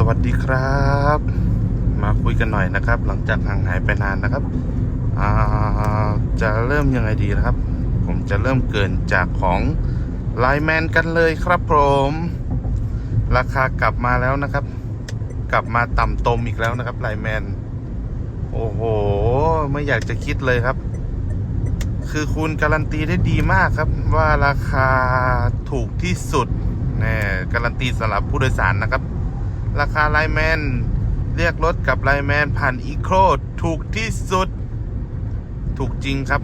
สวัสดีครับ มาคุยกันหน่อยนะครับ หลังจากห่างหายไปนานนะครับจะเริ่มยังไงดีนะครับ ผมจะเริ่มเกินจากของไลแมนกันเลยครับผม ราคากลับมาแล้วนะครับ กลับมาต่ำตมอีกแล้วนะครับไลแมนโอ้โห ไม่อยากจะคิดเลยครับ คือคุณการันตีได้ดีมากครับ ว่าราคาถูกที่สุดแน่การันตีสำหรับผู้โดยสารนะครับ ราคาไลแมน เรียกรถกับไลแมน ผ่านอีโครถูกที่สุด ถูกจริงครับ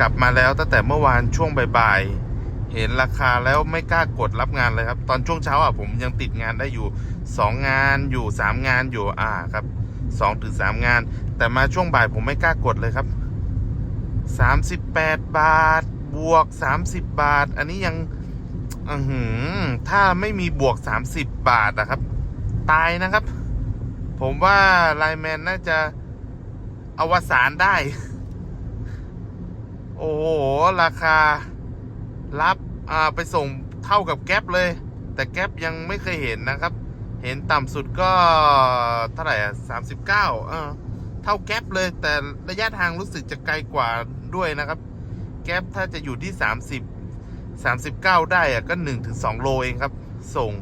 กลับมาแล้วตั้งแต่เมื่อวานช่วงบ่ายๆ เห็นราคาแล้วไม่กล้ากดรับงานเลยครับ ตอนช่วงเช้าอะผมยังติดงานได้อยู่ 2 งานอยู่3งานอยู่อ่าครับ2ถึง3งาน แต่มาช่วงบ่ายผมไม่กล้ากดเลยครับ 38 บาท บวก 30 บาท อันนี้ยัง อือหือ ถ้าไม่มีบวก 30 บาทนะครับ ตายนะครับ ผมว่าไลแมนน่าจะอวสานได้ โอ้โห ราคา รับอ่าไปส่งเท่ากับแก๊ปเลย แต่แก๊ปยังไม่เคยเห็นนะครับ เห็นต่ำสุดก็เท่าไหร่อะสามสิบเก้าเออเท่าแก๊ปเลย แต่ระยะทางรู้สึกจะไกลกว่าด้วยนะครับ แก๊ปถ้าจะอยู่ที่30 39 ได้อะก็1ถึง2โลเองครับ ส่ง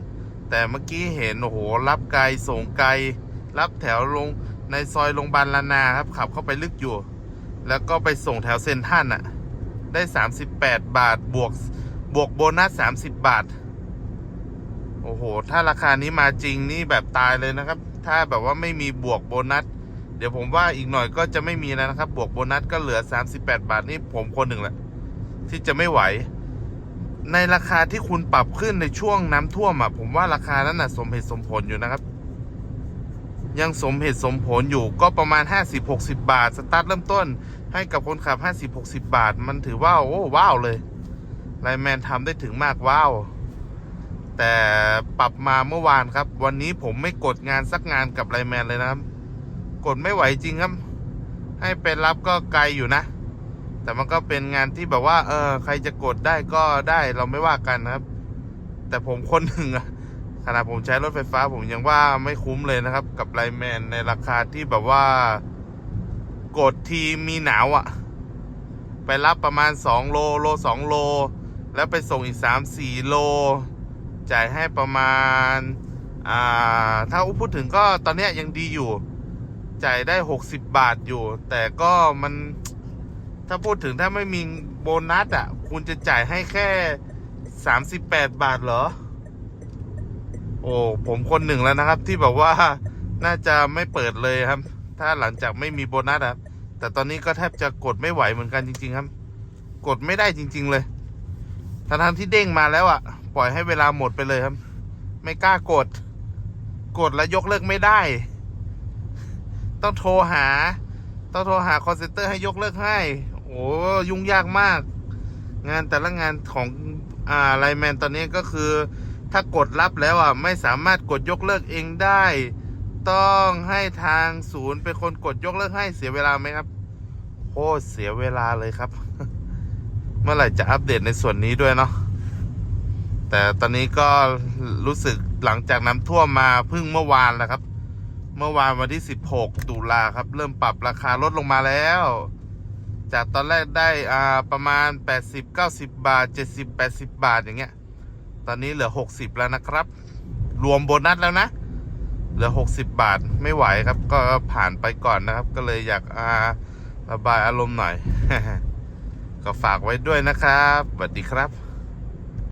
แต่เมื่อกี้เห็นโอ้โหรับไกลส่งไกล รับแถวลงในซอยโรงพยาบาลลานาครับ ขับเข้าไปลึกอยู่ แล้วก็ไปส่งแถวเซนทรันอะได้ 38 บาทบวกบวกโบนัส 30 บาท โอ้โห ถ้าราคานี้มาจริงนี่แบบตายเลยนะครับ ถ้าแบบว่าไม่มีบวกโบนัส เดี๋ยวผมว่าอีกหน่อยก็จะไม่มีแล้วนะครับ บวกโบนัสก็เหลือ 38 บาทนี่ผมคนหนึ่งแหละที่จะไม่ไหว ในราคาที่คุณปรับขึ้นในช่วงน้ำท่วมอะผมว่าราคานั้นน่ะสมเหตุสมผลอยู่นะครับ ยังสมเหตุสมผลอยู่ก็ประมาณ 50-60 บาท สตาร์ทเริ่มต้น ให้กับคนขับ 50-60 บาท มันถือว่าโอ้ว้าวเลยไลแมนทำได้ถึงมากว้าวแต่ปรับมาเมื่อวานครับ วันนี้ผมไม่กดงานสักงานกับไลแมนเลยนะครับ กดไม่ไหวจริงครับ ให้เป็นรับก็ไกลอยู่นะ แต่มันก็เป็นงานที่แบบว่า เออ ใครจะกดได้ก็ได้เราไม่ว่ากันนะครับ แต่ผมคนหนึ่งอะขณะผมใช้รถไฟฟ้าผมยังว่าไม่คุ้มเลยนะครับ กับไลแมนในราคาที่แบบว่า กดทีมีหนาวอะ่ะ ไปรับประมาณ 2 โลโล 2 โล แล้วไปส่งอีก 3 4 โล จ่ายให้ประมาณ อ่า ถ้าอุพูดถึงก็ตอนนี้ยยังดีอยู่ จ่ายได้ 60 บาทอยู่ แต่ก็มัน ถ้าพูดถึงถ้าไม่มีโบนัสอะ คุณจะจ่ายให้แค่38บาทเหรอ โอ้ผมคนหนึ่งแล้วนะครับ ที่แบบว่าน่าจะไม่เปิดเลยครับ ถ้าหลังจากไม่มีโบนัสครับ แต่ตอนนี้ก็แทบจะกดไม่ไหวเหมือนกันจริง ๆ ครับ กดไม่ได้จริง ๆ เลยทั้งๆที่เด้งมาแล้วอะ ปล่อยให้เวลาหมดไปเลยครับ ไม่กล้ากด กดแล้วยกเลิกไม่ได้ ต้องโทรหา ต้องโทรหาคอนเซ็นเตอร์ให้ยกเลิกให้ โอ้ยุ่งยากมาก งานแต่ละงานของอ่าไลแมนตอนนี้ก็คือ ถ้ากดรับแล้วอะไม่สามารถกดยกเลิกเองได้ ต้องให้ทางศูนย์เป็นคนกดยกเลิกให้เสียเวลาไหมครับโคตรเสียเวลาเลยครับ เมื่อไหร่จะอัปเดตในส่วนนี้ด้วยเนาะแต่ตอนนี้ก็รู้สึกหลังจากน้ำท่วมมาเพิ่งเมื่อวานแหละครับ เมื่อวานวันที่ 16 ตุลาครับ เริ่มปรับราคาลดลงมาแล้ว จากตอนแรกได้อ่าประมาณ 80 90 บาท 70 80 บาทอย่างเงี้ย ตอนนี้เหลือ 60 แล้วนะครับ รวมโบนัสแล้วนะ เหลือ 60 บาทไม่ไหวครับ ก็ผ่านไปก่อนนะครับ ก็เลยอยากอ่าระบายอารมณ์หน่อย ก็ฝากไว้ด้วยนะครับสวัสดีครับ